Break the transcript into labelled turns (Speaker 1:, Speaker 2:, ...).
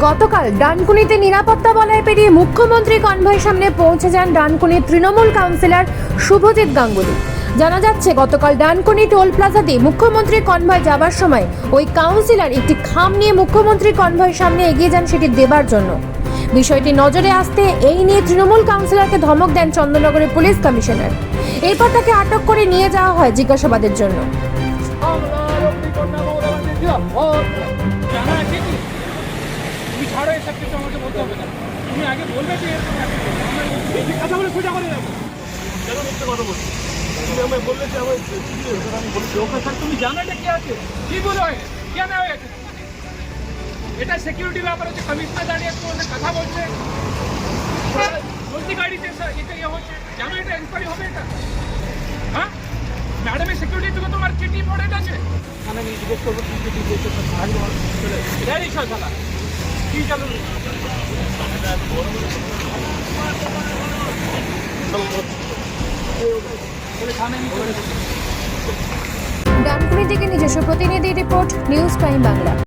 Speaker 1: গতকাল ডানকুনিতে নিরাপত্তা বলয় পেরিয়ে মুখ্যমন্ত্রী কনভয়ের সামনে পৌঁছে যান ডানকুনির তৃণমূল কাউন্সিলর শুভজিৎ গাঙ্গুলি। জানা যাচ্ছে, গতকাল ডানকুনি টোল প্লাজা দিয়ে মুখ্যমন্ত্রী কনভয় যাবার সময় ওই কাউন্সিলর একটি খাম নিয়ে মুখ্যমন্ত্রী কনভয়ের সামনে এগিয়ে যান সেটি দেবার জন্য। বিষয়টি নজরে আসতে এই নিয়ে তৃণমূল কাউন্সিলরকে ধমক দেন চন্দ্রনগরের পুলিশ কমিশনার। এরপর তাকে আটক করে নিয়ে যাওয়া হয় জিজ্ঞাসাবাদের জন্য।
Speaker 2: তুমি ছাড়ো এসব কিছু আমাকে বলতে হবে না। তুমি আগে বলবে যে এরকম কথা বলে সোজা করে যাব
Speaker 3: কেন মিথ্যে কথা বলছি? তুমি আমায় বললে যে আমার আমি বলেছি
Speaker 2: লোক স্যার তুমি জানো এটা কি আছে? কি বলো হয়? কেন হয়েছে? এটা সিকিউরিটি ব্যাপার হচ্ছে কমিশনার দাঁড়িয়ে তোমাদের কথা বলছে। চলতি গাড়িতে এটা ইয়ে হচ্ছে। জানো এটা ইনকোয়ারি হবে এটা? হ্যাঁ? ম্যাডামের সিকিউরিটি থেকে তোমার চিঠি পড়ে গেছে? আমি জিজ্ঞেস করব চিঠি দিয়েছে? এটাই সব
Speaker 1: ডানকুনি থেকে নিজস্ব প্রতিনিধি রিপোর্ট নিউজ টাইম বাংলা।